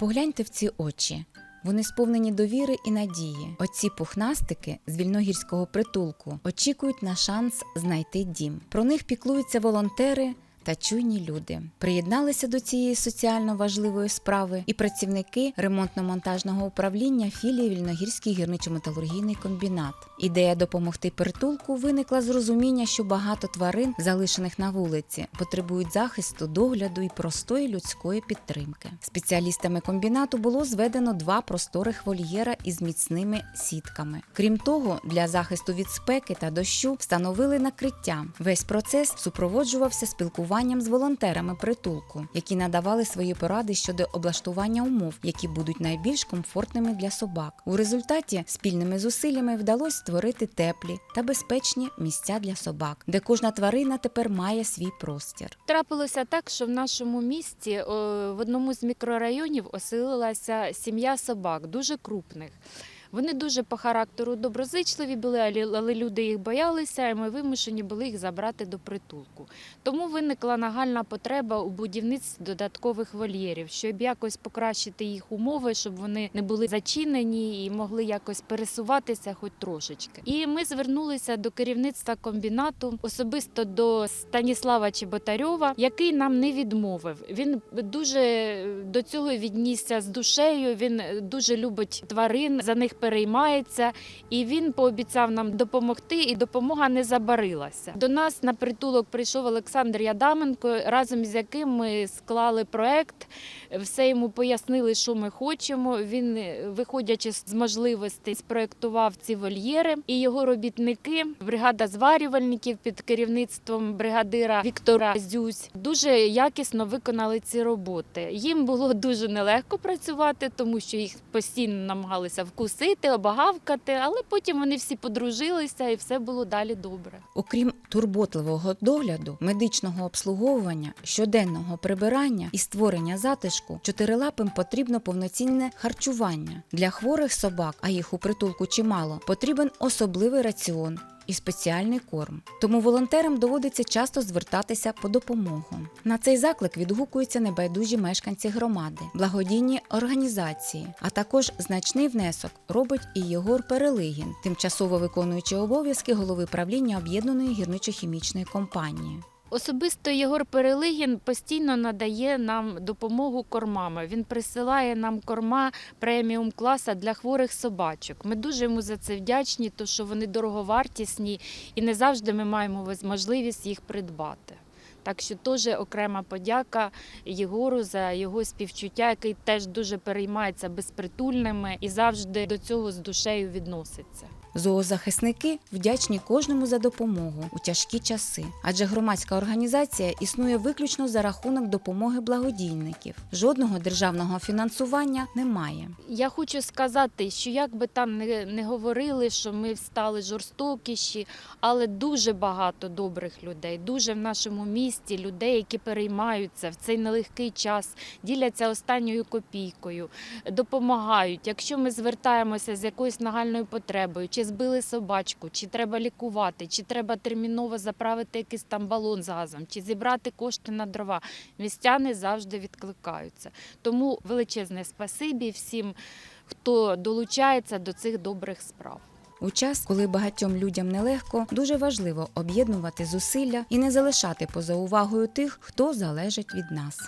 Погляньте в ці очі. Вони сповнені довіри і надії. Оці пухнастики з вільногірського притулку очікують на шанс знайти дім. Про них піклуються волонтери. Та чуйні люди приєдналися до цієї соціально важливої справи і працівники ремонтно-монтажного управління філії Вільногірський гірничо-металургійний комбінат. Ідея допомогти притулку виникла з розуміння, що багато тварин, залишених на вулиці, потребують захисту, догляду і простої людської підтримки. Спеціалістами комбінату було зведено два просторих вольєра із міцними сітками. Крім того, для захисту від спеки та дощу встановили накриття. Весь процес супроводжувався спілкуванням з волонтерами притулку, які надавали свої поради щодо облаштування умов, які будуть найбільш комфортними для собак. У результаті спільними зусиллями вдалося створити теплі та безпечні місця для собак, де кожна тварина тепер має свій простір. Трапилося так, що в нашому місті в одному з мікрорайонів оселилася сім'я собак, дуже крупних. Вони дуже по характеру доброзичливі були, але- люди їх боялися, і ми вимушені були їх забрати до притулку. Тому виникла нагальна потреба у будівництві додаткових вольєрів, щоб якось покращити їх умови, щоб вони не були зачинені і могли якось пересуватися хоч трошечки. І ми звернулися до керівництва комбінату, особисто до Станіслава Чеботарьова, який нам не відмовив. Він дуже до цього віднісся з душею. Він дуже любить тварин, за них переймається, і він пообіцяв нам допомогти, і допомога не забарилася. До нас на притулок прийшов Олександр Ядаменко, разом з яким ми склали проект. Все йому пояснили, що ми хочемо. Він, виходячи з можливостей, спроектував ці вольєри, і його робітники, бригада зварювальників під керівництвом бригадира Віктора Зюсь, дуже якісно виконали ці роботи. Їм було дуже нелегко працювати, тому що їх постійно намагалися вкусити, обагавкати, але потім вони всі подружилися і все було далі добре. Окрім турботливого догляду, медичного обслуговування, щоденного прибирання і створення затишку, чотирилапим потрібно повноцінне харчування. Для хворих собак, а їх у притулку чимало, потрібен особливий раціон. І спеціальний корм. Тому волонтерам доводиться часто звертатися по допомогу. На цей заклик відгукуються небайдужі мешканці громади, благодійні організації, а також значний внесок робить і Єгор Перелигін, тимчасово виконуючи обов'язки голови правління об'єднаної гірничо-хімічної компанії. Особисто Єгор Перелигін постійно надає нам допомогу кормами. Він присилає нам корма преміум класа для хворих собачок. Ми дуже йому за це вдячні, тому що вони дороговартісні і не завжди ми маємо можливість їх придбати. Так що теж окрема подяка Єгору за його співчуття, який теж дуже переймається безпритульними і завжди до цього з душею відноситься. Зоозахисники вдячні кожному за допомогу у тяжкі часи, адже громадська організація існує виключно за рахунок допомоги благодійників. Жодного державного фінансування немає. Я хочу сказати, що як би там не, не говорили, що ми стали жорстокіші, але дуже багато добрих людей, дуже в нашому місті людей, які переймаються в цей нелегкий час, діляться останньою копійкою, допомагають. Якщо ми звертаємося з якоюсь нагальною потребою, чи збили собачку, чи треба лікувати, чи треба терміново заправити якийсь там балон з газом, чи зібрати кошти на дрова, містяни завжди відкликаються. Тому величезне спасибі всім, хто долучається до цих добрих справ. У час, коли багатьом людям нелегко, дуже важливо об'єднувати зусилля і не залишати поза увагою тих, хто залежить від нас.